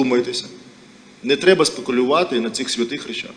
вдумайтеся. Не треба спекулювати на цих святих речах.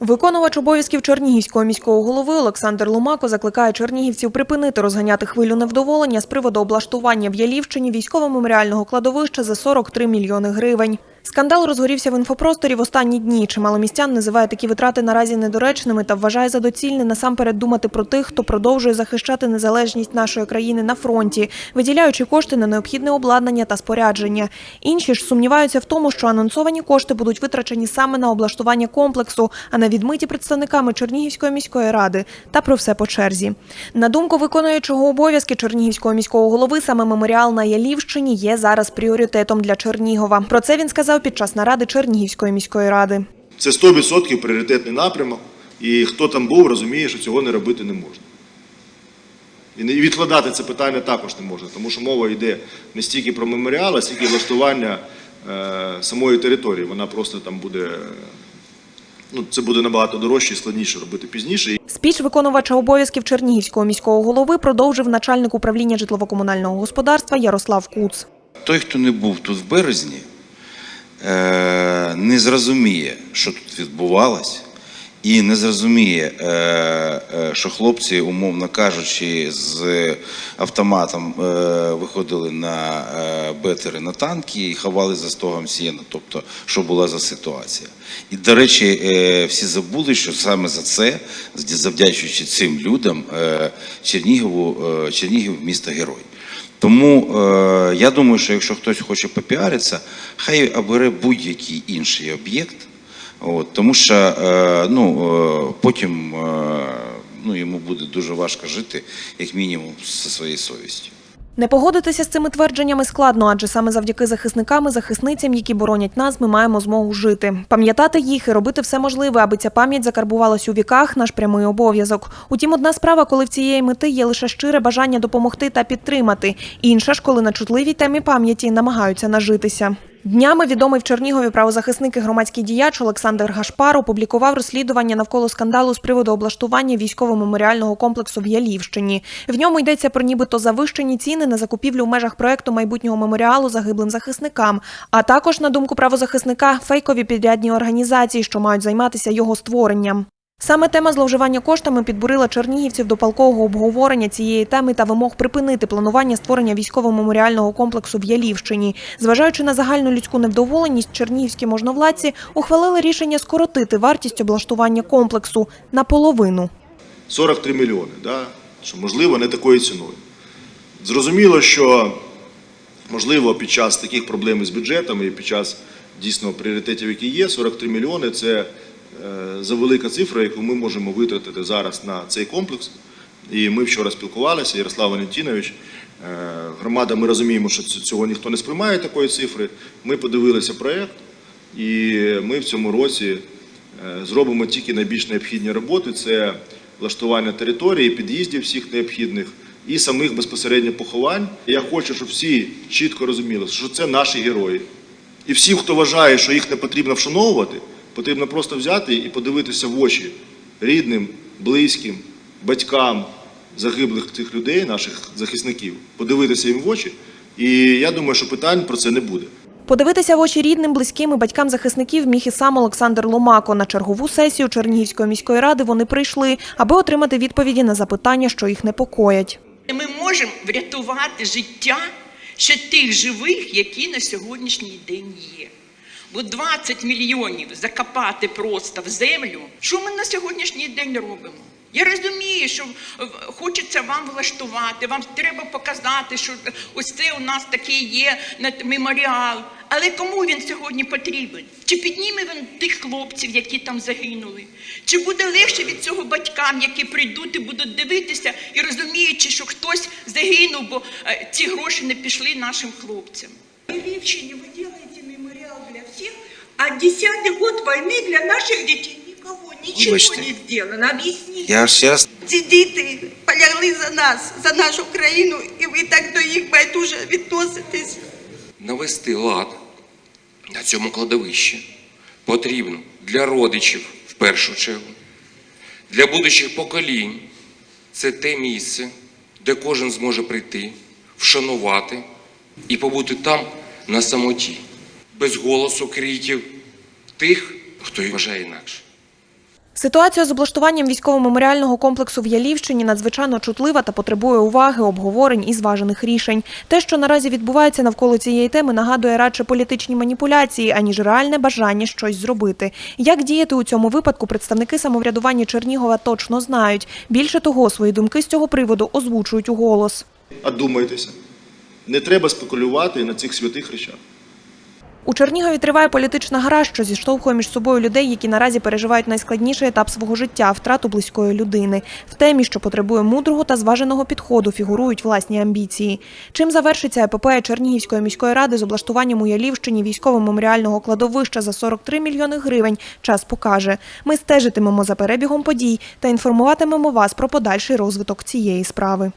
Виконувач обов'язків Чернігівського міського голови Олександр Лумако закликає чернігівців припинити розганяти хвилю невдоволення з приводу облаштування в Ялівщині військово-меморіального кладовища за 43 мільйони гривень. Скандал розгорівся в інфопросторі в останні дні. Чимало містян називає такі витрати наразі недоречними та вважає за доцільне насамперед думати про тих, хто продовжує захищати незалежність нашої країни на фронті, виділяючи кошти на необхідне обладнання та спорядження. Інші ж сумніваються в тому, що анонсовані кошти будуть витрачені саме на облаштування комплексу, а не відмиті представниками Чернігівської міської ради. Та про все по черзі. На думку виконуючого обов'язки Чернігівського міського голови, саме меморіал на Ялівщині є зараз пріоритетом для Чернігова. Про це він сказав під час наради Чернігівської міської ради. Це 100% пріоритетний напрямок, і хто там був, розуміє, що цього не робити не можна. І відкладати це питання також не можна, тому що мова йде не стільки про меморіал, а стільки влаштування е, самої території. Вона просто там буде. Ну, це буде набагато дорожче і складніше робити пізніше. Спіч виконувача обов'язків Чернігівського міського голови продовжив начальник управління житлово-комунального господарства Ярослав Куц. Той, хто не був тут в березні, не зрозуміє, що тут відбувалось, і не зрозуміє, е, е, що хлопці, умовно кажучи, з автоматом е, виходили на е, бетери на танки і ховали за стогом сіна. Тобто, що була за ситуація. І, до речі, е, всі забули, що саме за це, завдячуючи цим людям, е, Чернігову, е, Чернігів місто герой. Тому е, я думаю, що якщо хтось хоче попіаритися, хай обере будь-який інший об'єкт, тому що е, ну, е, потім е, ну, йому буде дуже важко жити, як мінімум, зі своєю совістю. Не погодитися з цими твердженнями складно, адже саме завдяки захисникам і захисницям, які боронять нас, ми маємо змогу жити. Пам'ятати їх і робити все можливе, аби ця пам'ять закарбувалась у віках, наш прямий обов'язок. Утім, одна справа, коли в цієї мети є лише щире бажання допомогти та підтримати. Інша ж, коли на чутливій темі пам'яті намагаються нажитися. Днями відомий в Чернігові правозахисник і громадський діяч Олександр Гашпар опублікував розслідування навколо скандалу з приводу облаштування військово-меморіального комплексу в Ялівщині. В ньому йдеться про нібито завищені ціни на закупівлю в межах проекту майбутнього меморіалу загиблим захисникам, а також, на думку правозахисника, фейкові підрядні організації, що мають займатися його створенням. Саме тема зловживання коштами підбурила чернігівців до палкового обговорення цієї теми та вимог припинити планування створення військово-меморіального комплексу в Ялівщині. Зважаючи на загальну людську невдоволеність, чернігівські можновладці ухвалили рішення скоротити вартість облаштування комплексу наполовину. 43 мільйони, да? що можливо не такою ціною. Зрозуміло, що можливо під час таких проблем із бюджетом і під час дійсно пріоритетів, які є, 43 мільйони це завелика цифра, яку ми можемо витратити зараз на цей комплекс. І ми вчора спілкувалися, Ярослав Валентинович. е, Громада, ми розуміємо, що цього ніхто не сприймає такої цифри. Ми подивилися проєкт, і ми в цьому році е, зробимо тільки найбільш необхідні роботи: це влаштування території, під'їздів всіх необхідних і самих безпосередньо поховань. Я хочу, щоб всі чітко розуміли, що це наші герої. І всім, хто вважає, що їх не потрібно вшановувати, потрібно просто взяти і подивитися в очі рідним, близьким, батькам загиблих цих людей, наших захисників, подивитися їм в очі. І я думаю, що питань про це не буде. Подивитися в очі рідним, близьким і батькам захисників міг і сам Олександр Ломако. На чергову сесію Чернігівської міської ради вони прийшли, аби отримати відповіді на запитання, що їх непокоять. Ми можемо врятувати життя ще тих живих, які на сьогоднішній день є. Бо 20 мільйонів закопати просто в землю. Що ми на сьогоднішній день робимо? Я розумію, що хочеться вам влаштувати, вам треба показати, що ось це у нас такий є меморіал. Але кому він сьогодні потрібен? Чи підніме він тих хлопців, які там загинули? Чи буде легше від цього батькам, які прийдуть і будуть дивитися і розуміючи, що хтось загинув, бо е, ці гроші не пішли нашим хлопцям? В Львивщине а десятый год войны для наших детей никого, ничего Вибачте. не сделано. Объясните. Я ще раз Ці діти полягли за нас, за нашу країну, і ви так до їх байдуже відноситесь. навести лад на цьому кладовищі потрібно для родичів в першу чергу, для будучих поколінь. Це те місце, де кожен зможе прийти, вшанувати і побути там на самоті, без голосу криків тих, хто вважає інакше. Ситуація з облаштуванням військово-меморіального комплексу в Ялівщині надзвичайно чутлива та потребує уваги, обговорень і зважених рішень. Те, що наразі відбувається навколо цієї теми, нагадує радше політичні маніпуляції, аніж реальне бажання щось зробити. Як діяти у цьому випадку, представники самоврядування Чернігова точно знають. Більше того, свої думки з цього приводу озвучують у голос. Одумайтеся. Не треба спекулювати на цих святих речах. У Чернігові триває політична гра, що зіштовхує між собою людей, які наразі переживають найскладніший етап свого життя втрату близької людини. В темі, що потребує мудрого та зваженого підходу, фігурують власні амбіції. Чим завершиться епопея Чернігівської міської ради з облаштуванням у Ялівщині військово-меморіального кладовища за 43 мільйони гривень, час покаже. Ми стежитимемо за перебігом подій та інформуватимемо вас про подальший розвиток цієї справи.